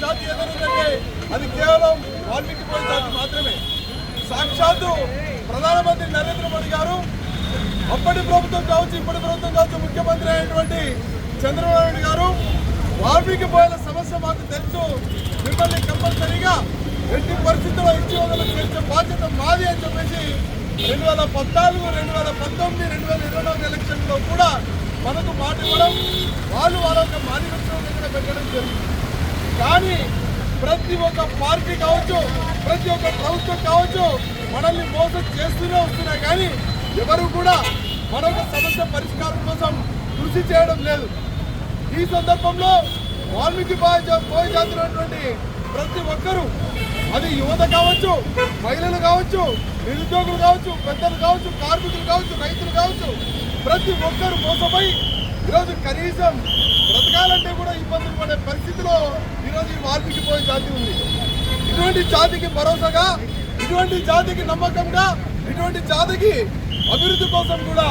జాతి ఏదైనా అది కేవలం వాల్మీకి జాతి మాత్రమే. సాక్షాత్తు ప్రధానమంత్రి నరేంద్ర మోడీ గారు అప్పటి ప్రభుత్వం కావచ్చు ఇప్పటి ప్రభుత్వం కావచ్చు ముఖ్యమంత్రి అయినటువంటి చంద్రబాబు నాయుడు గారు వాల్మీకి పోయిన సమస్య మాకు తెలుసు. మిమ్మల్ని కంపల్సరీగా ఎట్టి పరిస్థితుల్లో ఇచ్చి వదలు చేసే బాధ్యత మాది అని చెప్పేసి రెండు వేల పద్నాలుగు రెండు వేల పంతొమ్మిది రెండు వేల ఇరవై నాలుగు ఎలక్షన్లో కూడా మనకు మాట ఇవ్వడం వాళ్ళు వాళ్ళ యొక్క మేనిఫెస్టో దగ్గర పెట్టడం జరిగింది. కానీ ప్రతి ఒక్క పార్టీ కావచ్చు ప్రతి ఒక్క ప్రభుత్వం కావచ్చు మనల్ని మోసం చేస్తూనే వస్తున్నాయి కానీ ఎవరు కూడా మరొక సమస్య పరిష్కారం కోసం కృషి చేయడం లేదు. ఈ సందర్భంలో వాల్మీకి పోయి జాతున్నటువంటి ప్రతి ఒక్కరూ అది యువత కావచ్చు మహిళలు కావచ్చు నిరుద్యోగులు కావచ్చు పెద్దలు కావచ్చు కార్మికులు కావచ్చు రైతులు కావచ్చు ప్రతి ఒక్కరు మోసపోయి ఈరోజు కనీసం బ్రతకాలంటే కూడా ఇబ్బందులు పడే పరిస్థితిలో ఈరోజు ఈ మార్పుకి పోయే జాతి ఉంది. ఇటువంటి జాతికి భరోసాగా ఇటువంటి జాతికి నమ్మకంగా ఇటువంటి జాతికి అభివృద్ధి కోసం కూడా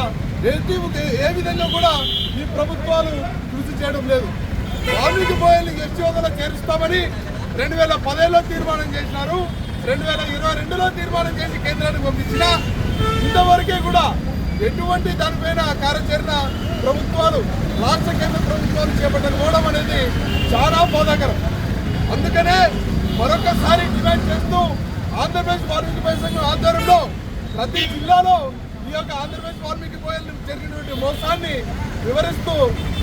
ఎట్టి ఏ విధంగా కూడా ఈ ప్రభుత్వాలు కృషి చేయడం లేదు. వాల్మీకి పోయే ఎస్టీ హోదాలో చేరుస్తామని రెండు వేల పదేలో తీర్మానం చేసినారు. రెండు వేల ఇరవై రెండులో తీర్మానం చేసి కేంద్రానికి పంపించిన ఇంతవరకే కూడా ఎటువంటి దానిపైన కార్యాచరణ ప్రభుత్వాలు రాష్ట్ర కేంద్ర ప్రభుత్వాలు చేపట్టకపోవడం అనేది చాలా బాధాకరం. అందుకనే మరొకసారి డిమాండ్ చేస్తూ ఆంధ్రప్రదేశ్ వాల్మీకి సంఘం ఆధ్వర్యంలో ప్రతి జిల్లాలో ఈ యొక్క ఆంధ్రప్రదేశ్ వాల్మీకి పోయేళ్ళు జరిగినటువంటి మోసాన్ని వివరిస్తూ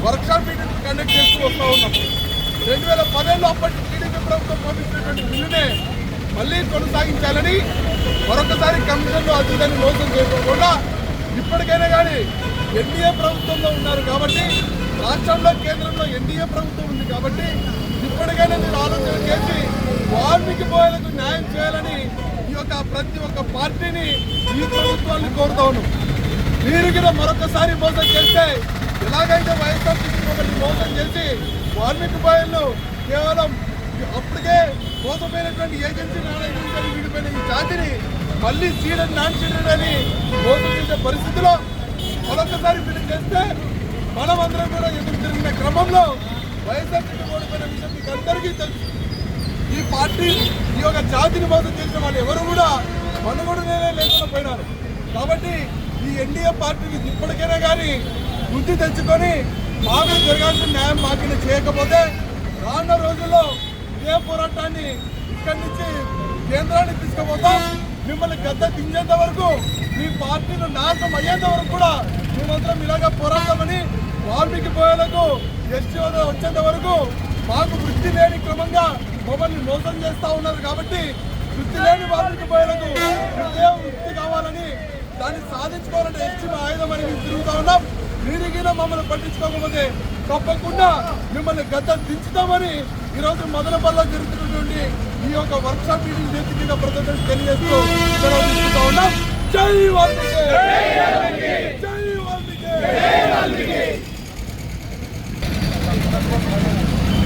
వర్క్షాప్ మీటింగ్ కండక్ట్ చేస్తూ వస్తూ ఉన్నాం. రెండు వేల పదేళ్ళు అప్పటి టీడీపీ ప్రభుత్వం పంపించినటువంటి బిల్లునే మళ్ళీ కొనసాగించాలని మరొకసారి కమిషన్లు అతిథిని మోసం చేయకుండా ఇప్పటికైనా కానీ ఎన్డీఏ ప్రభుత్వంలో ఉన్నారు కాబట్టి రాష్ట్రంలో కేంద్రంలో ఎన్డీఏ ప్రభుత్వం ఉంది కాబట్టి ఇప్పటికైనా మీరు ఆలోచన చేసి వాల్మీకి పోయేలకు న్యాయం చేయాలని ఈ యొక్క ప్రతి ఒక్క పార్టీని ఈ ప్రభుత్వాన్ని కోరుతాను మీరు కూడా మరొకసారి మోసం చేస్తే ఎలాగైతే వైఎస్ఆర్సీపీ ఒకటి మోసం చేసి వాల్మీకి బాయల్లో కేవలం అప్పటికే మోసపోయినటువంటి ఏజెన్సీ నాన్ విడిపోయిన ఈ జాతిని మళ్ళీ సీడెడ్ నాన్ సీడెడ్ అని మోసం చేసే పరిస్థితిలో మరొకసారి మీరు చేస్తే మనమందరం కూడా ఎదురు తిరిగిన క్రమంలో వైఎస్ఆర్ ఓడిపోయిన విషయం మీకు అందరికీ తెలుసు. ఈ పార్టీ ఈ యొక్క జాతిని మోసం చేసిన వాళ్ళు ఎవరు కూడా మనుగడనే లేకుండా పోయినారు. కాబట్టి ఈ ఎన్డీఏ పార్టీని ఇప్పటికైనా కానీ బుద్ధి తెచ్చుకొని బాగా జరగాల్సిన న్యాయం మాకు చేయకపోతే రానున్న రోజుల్లో ఇదే పోరాటాన్ని ఇక్కడి నుంచి కేంద్రానికి తీసుకుపోతాం మిమ్మల్ని గద్ద దించేంత వరకు మీ పార్టీలు నాశనం అయ్యేంత వరకు కూడా మేమందరం ఇలాగా పోరాడమని వాల్మీకి పోయేలకు ఎస్టీ వచ్చేంత వరకు మాకు వృత్తి లేని క్రమంగా మమ్మల్ని మోసం చేస్తా ఉన్నారు కాబట్టి వృత్తి లేని వాల్మీకి పోయేలకు వృత్తి కావాలని దాన్ని సాధించుకోవాలంటే ఎస్టీ ఆయుధం అని మేము తిరుగుతా ఉన్నాం. మీరిగిన మమ్మల్ని పట్టించుకోకపోతే తప్పకుండా మిమ్మల్ని గద్ద దించుతామని ఈరోజు మొదలపల్లిలో జరుగుతున్నటువంటి ఈ యొక్క వర్క్షాప్ మీటింగ్ చేతి మీద ప్రజలకు తెలియజేస్తూ సెలవు తీసుకుంటా ఉన్నాం. జై వాల్మీకి!